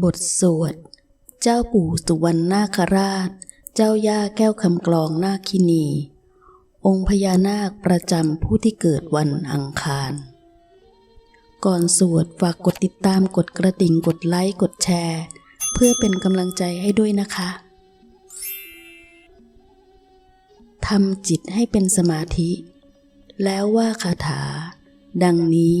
บทสวด เจ้าปู่สุวรรณนาคราช เจ้าย่าแก้วคำกลองนาคินี องค์พญานาคประจำผู้ที่เกิดวันอังคาร ก่อนสวดฝากกดติดตามกดกระดิ่งกดไลค์กดแชร์ เพื่อเป็นกำลังใจให้ด้วยนะคะทำจิตให้เป็นสมาธิ แล้วว่าคาถา ดังนี้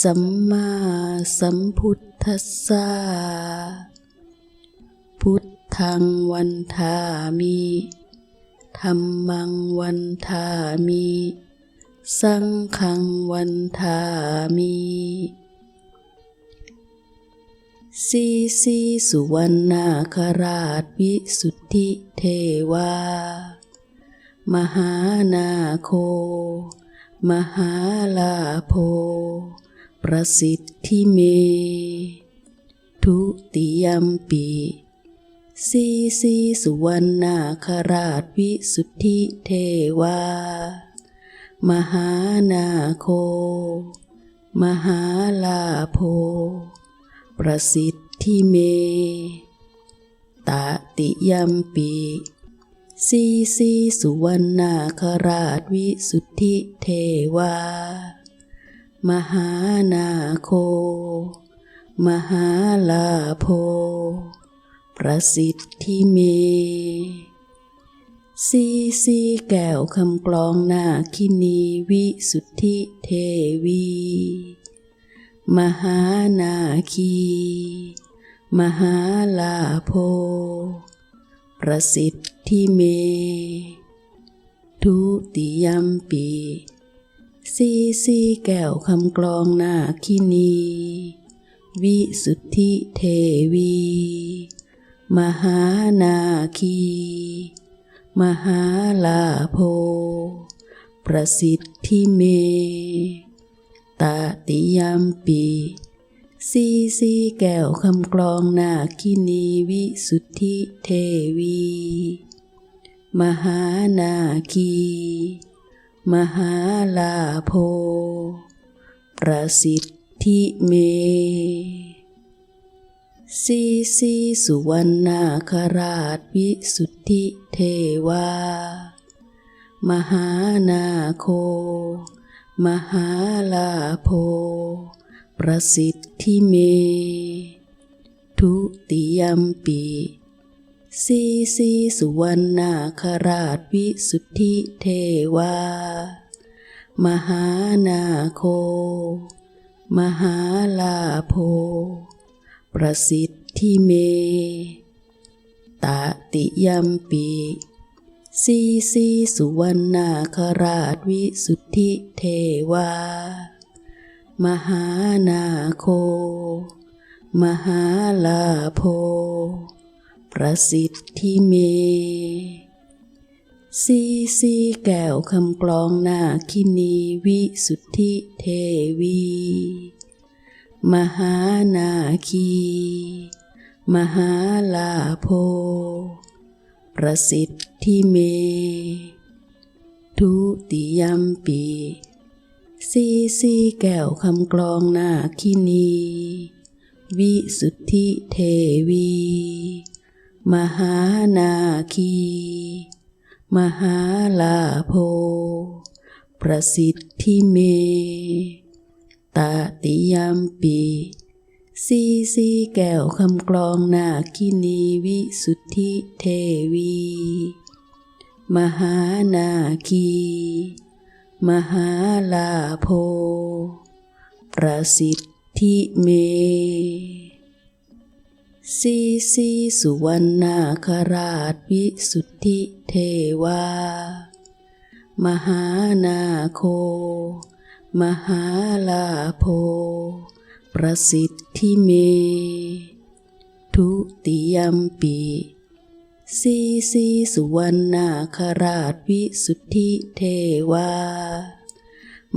สัมมาสัมพุทธัสสะพุทธังวันทามิธรรมังวันทามิ สังฆังวันทามิสีสีสุวรรณาคราชวิสุทธิเทวา มหานาโค มหาลาโภ ประสิทธิเม ทุติยมปีสีสีสุวรรณาคราชวิสุทธิเทวา มหานาโค มหาลาโภประสิทธิเมตติยมปีสีสีสุวรรณาคราชวิสุทธิเทวา มหานาโค มหาลาโภประสิทธิเมสีสีแก้วคำกลองนาคินีวิสุทธิเทวี มหานาคี มหาลาโภประสิทธิเม ทุติยมปี สีสีแก้วคำกลองนาคินี วิสุทธิเทวี มหานาคี มหาลาโภประสิทธิเมตติยามปีสีสีแก้วคำกลองนาคินีวิสุทธิเทวี มหานาคี มหาลาโภประสิทธิเม สีสีสุวรรณาคราชวิสุทธิเทวา มหานาโค มหาลาโภประสิทธิเม ทุติยมปี สีสีสุวรรณาคราชวิสุทธิเทวา มหานาโค มหาลาโภประสิทธิเมตติยมปีสีสีสุวรรณาคราชวิสุทธิเทวา มหานาโค มหาลาโภ ประสิทธิเมสีสีแก้วคำกลองนาคินีวิสุทธิเทวี มหานาคี มหาลาโภประสิทธิเม ทุติยมปีสีสีแก้วคำกลองนาคินี วิสุทธิเทวี มหานาคี มหาลาโภประสิทธิเมตติยามปีสีสีแก้วคำกลองนาคินีวิสุทธิเทวี มหานาคี มหาลาโภประสิทธิเม สีสีสุวรรณาคราชวิสุทธิเทวา มหานาโค มหาลาโภประสิทธิเม ทุติยมปีสีสีสุวรรณาคราชวิสุทธิเทวา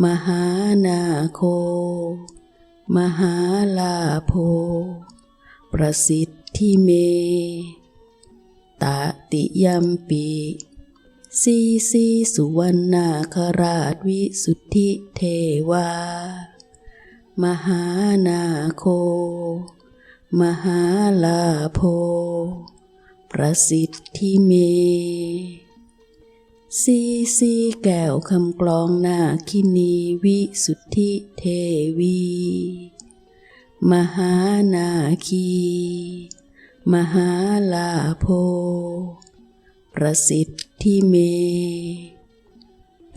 มหานาโค มหาลาโภ ประสิทธิเมตติยมปีสีสีสุวรรณาคราชวิสุทธิเทวา มหานาโค มหาลาโภประสิทธิเมสีสีแก้วคำกลองนาคินีวิสุทธิเทวี มหานาคี มหาลาโภประสิทธิเม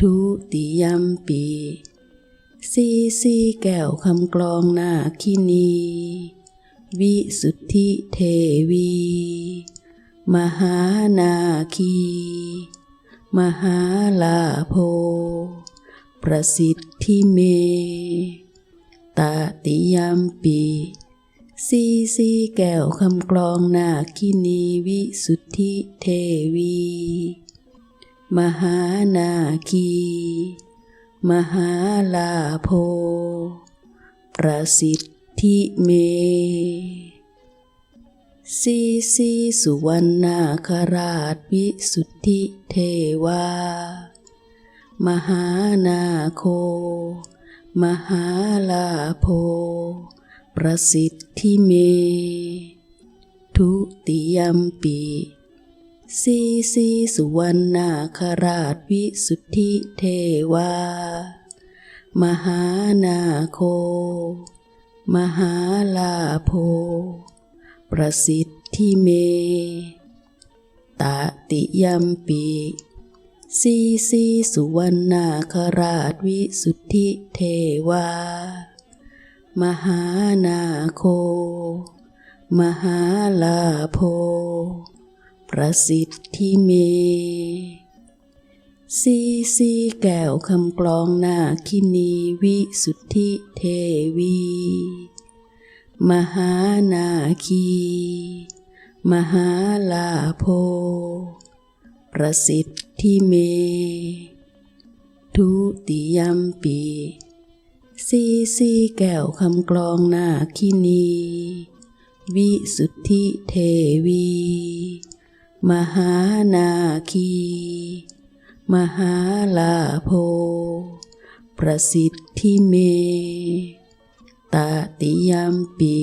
ทุติยมปีสีสีแก้วคำกลองนาคินี วิสุทธิเทวี มหานาคี มหาลาโภประสิทธิเม ตาติยมปีสีสีแก้วคำกลองนาคินีวิสุทธิเทวี มหานาคี มหาลาโภประสิทธิเมสีสีสุวรรณาคราชวิสุทธิเทวา มหานาโค มหาลาโภประสิทธิเม ทุติยมปีสีสีสุวรรณาคราชวิสุทธิเทวา มหานาโค มหาลาโภประสิทธิเม ตติยมปี สีสีสุวรรณาคราชวิสุทธิเทวา มหานาโค มหาลาโภประสิทธิเมสีสีแก้วคำกลองนาคินีวิสุทธิเทวี มหานาคี มหาลาโภ ประสิทธิเม ทุติยมปีสีสีแก้วคำกลองนาคินี วิสุทธิเทวี มหานาคี มหาลาโภประสิทธิเม ตติยมปี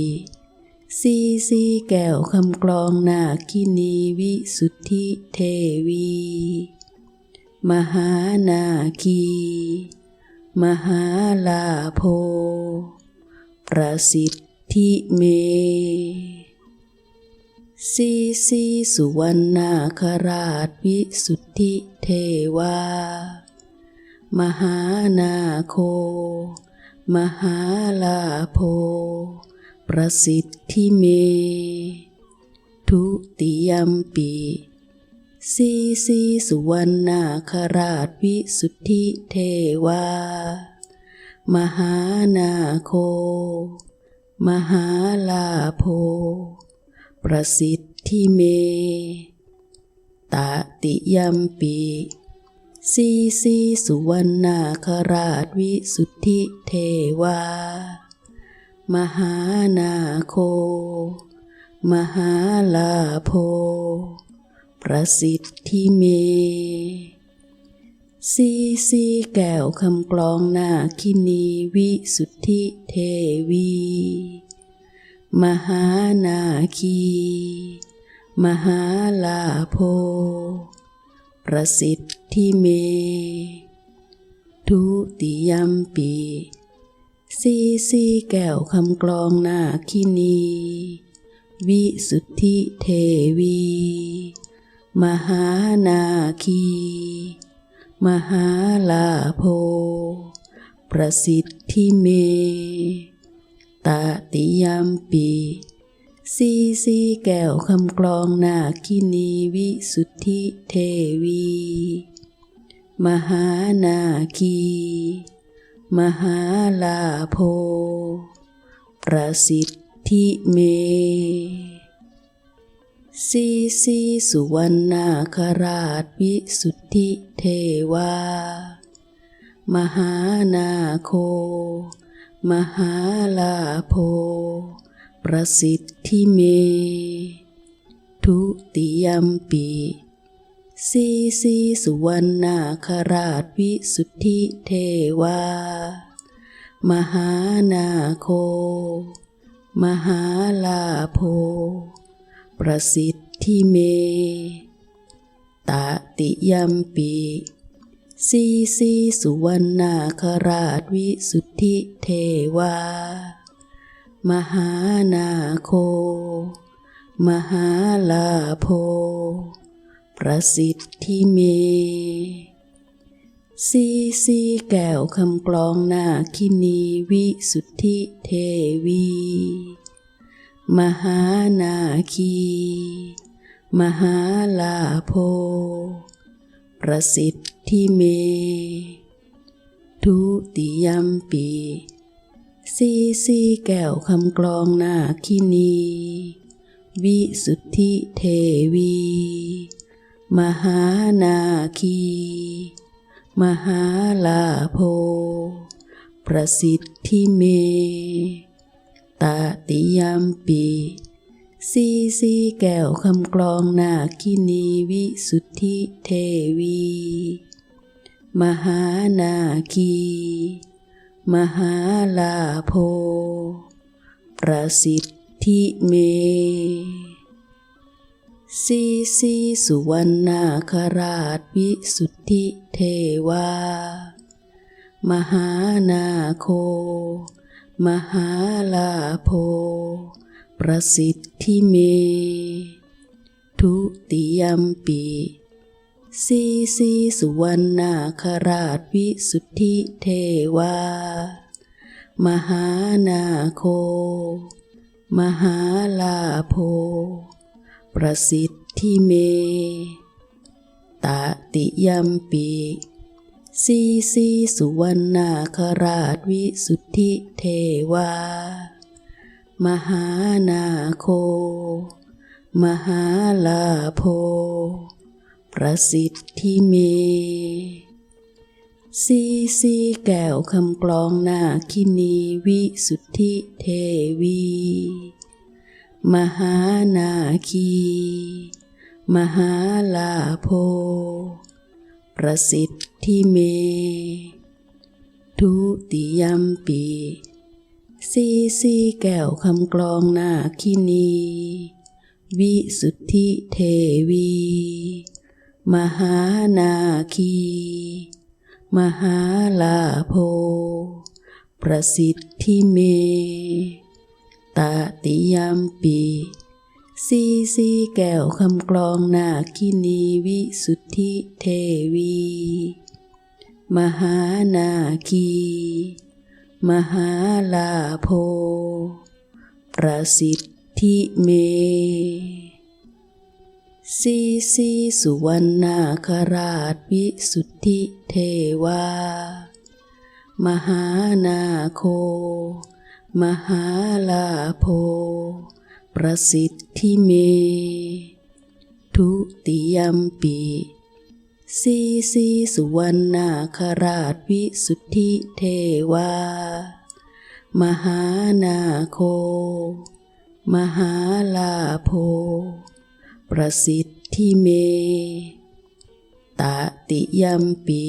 สีสีแก้วคำกลองนาคินีวิสุทธิเทวี มหานาคี มหาลาโภประสิทธิเมสีสีสุวรรณาคราชวิสุทธิเทวา มหานาโค มหาลาโภ ประสิทธิเม ทุติยมปีสีสีสุวรรณาคราชวิสุทธิเทวา มหานาโค มหาลาโภประสิทธิเมตติยมปีสีสีสุวรรณาคราชวิสุทธิเทวา มหานาโค มหาลาโภประสิทธิเมสีสีแก้วคำกลองนาคินีวิสุทธิเทวี มหานาคี มหาลาโภประสิทธิเม ทุติยมปี สีสีแก้วคำกลองนาคินี วิสุทธิเทวี มหานาคี มหาลาโภประสิทธิเมตติยามปีสีสีแก้วคำกลองนาคินีวิสุทธิเทวี มหานาคี มหาลาโภประสิทธิเมสีสีสุวรรณาคราชวิสุทธิเทวา มหานาโค มหาลาโพ ประสิทธิเม ทุติยมปี สีสีสุวรรณาคราชวิสุทธิเทวา มหานาโค มหาลาโพ ประสิทธิเมตติยัมปีสีสีสุวรรณาคราชวิสุทธิเทวา มหานาโค มหาลาโพ ประสิทธิเมสีสีแก้วคำกลองนาคินีวิสุทธิเทวี มหานาคี มหาลาโพ ประสิทธิเม ทุติยมปีสีสีแก้วคำกลองนาคินี วิสุทธิเทวี มหานาคี มหาลาโพ ประสิทธิเมตติยามปีสีสีแก้วคำกลองนาคินีวิสุทธิเทวี มหานาคี มหาลาโพ ประสิทธิเม สีสีสุวรรณาคราชวิสุทธิเทวา มหานาโค มหาลาโพ ประสิทธิเม ทุติยมปีสีสีสุวรรณาคราชวิสุทธิเทวา มหานาโค มหาลาโพ ประสิทธิเมตติยัมปีสีสีสุวรรณาคราชวิสุทธิเทวา มหานาโค มหาลาโพ ประสิทธิเมสีสีแก้วคำกลองนาคินีวิสุทธิเทวี มหานาคี มหาลาโพ ประสิทธิเม ทุติยมปีสีสีแก้วคำกลองนาคินี วิสุทธิเทวี มหานาคี มหาลาโพ ประสิทธิเม ตาติยมปีสีสีแก้วคำกลองนาคินีวิสุทธิเทวี มหานาคี มหาลาโพ ประสิทธิเมสีสีสุวรรณาคราชวิสุทธิเทวา มหานาโค มหาลาโพ ประสิทธิเม ทุติยมปีสีสีสุวรรณาคราชวิสุทธิเทวา มหานาโค มหาลาโพ ประสิทธิเม ตติยมปี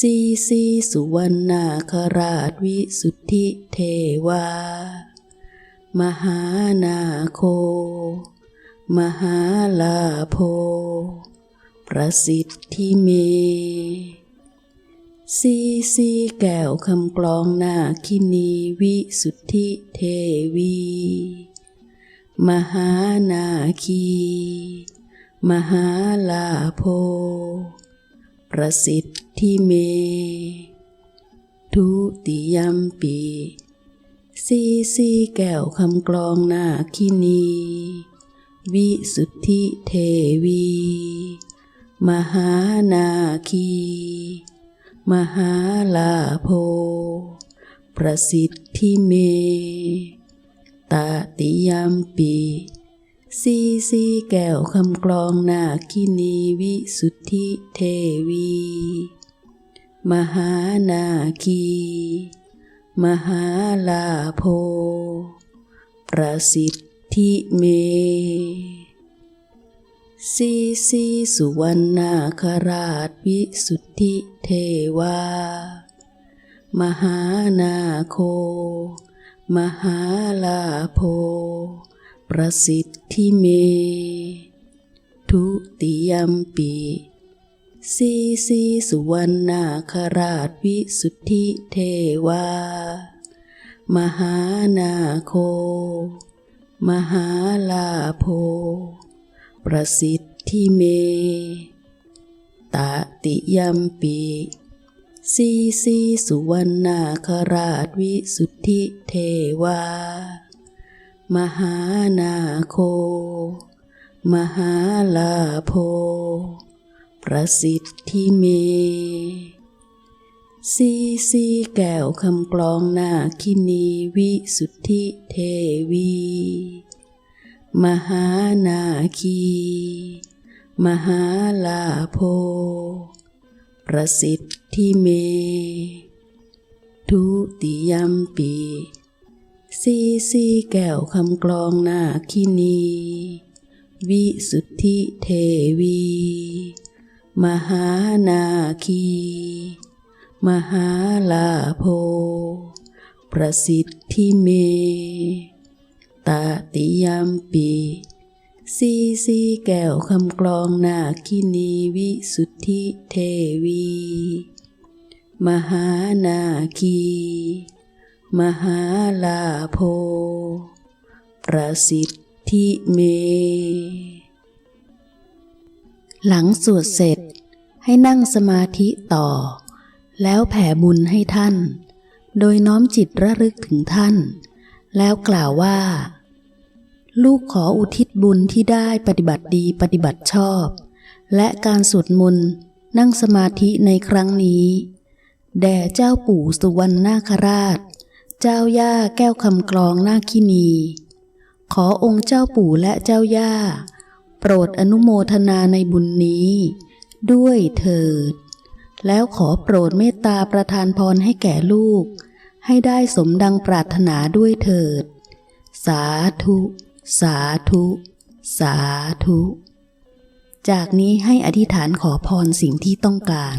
สีสีสุวรรณาคราชวิสุทธิเทวา มหานาโค มหาลาโพ ประสิทธิเมสีสีแก้วคำกลองนาคินีวิสุทธิเทวี มหานาคี มหาลาโพ ประสิทธิ ทิเม ทุติยมปีสีสีแก้วคำกลองนาคินี วิสุทธิเทวี มหานาคี มหาลาโพ ประสิทธิเมตติยมปีซีซีแก้วคำกลองนาคินีวิสุทธิเทวี มหานาคี มหาลาโพ ประสิทธิเม สีสีสุวรรณาคราชวิสุทธิเทวา มหานาโค มหาลาโพ ประสิทธิเม ทุติยมปี สีสีสุวรรณาคราชวิสุทธิเทวา มหานาโค มหาลาโพ ประสิทธิเมตติยมปีสีสีสุวรรณาคราชวิสุทธิเทวา มหานาโค มหาลาโพ ประสิทธิเมสีสีแก้วคำกลองนาคินีวิสุทธิเทวี มหานาคี มหาลาโพ ประสิทธิเม ทุติยมปีสีสีแก้วคำกลองนาคินี วิสุทธิเทวี มหานาคี มหาลาโพ ประสิทธิเมตติยามปีสีสีแก้วคำกลองนาคินีวิสุทธิเทวี มหานาคี มหาลาโพ ประสิทธิเม หลังสวดเสร็จ ให้นั่งสมาธิต่อ แล้วแผ่บุญให้ท่าน โดยน้อมจิตระลึกถึงท่าน แล้วกล่าวว่า ลูกขออุทิศบุญที่ได้ปฏิบัติดีปฏิบัติชอบ และการสวดมนต์นั่งสมาธิในครั้งนี้ แด่เจ้าปู่สุวรรณนาคราช เจ้าย่าแก้วคำกลองนาคินี ขอองค์เจ้าปู่และเจ้าย่า โปรดอนุโมทนาในบุญนี้ ด้วยเถิด แล้วขอโปรดเมตตาประทานพรให้แก่ลูก ให้ได้สมดังปรารถนาด้วยเถิด สาธุ สาธุ สาธุ จากนี้ให้อธิษฐานขอพรสิ่งที่ต้องการ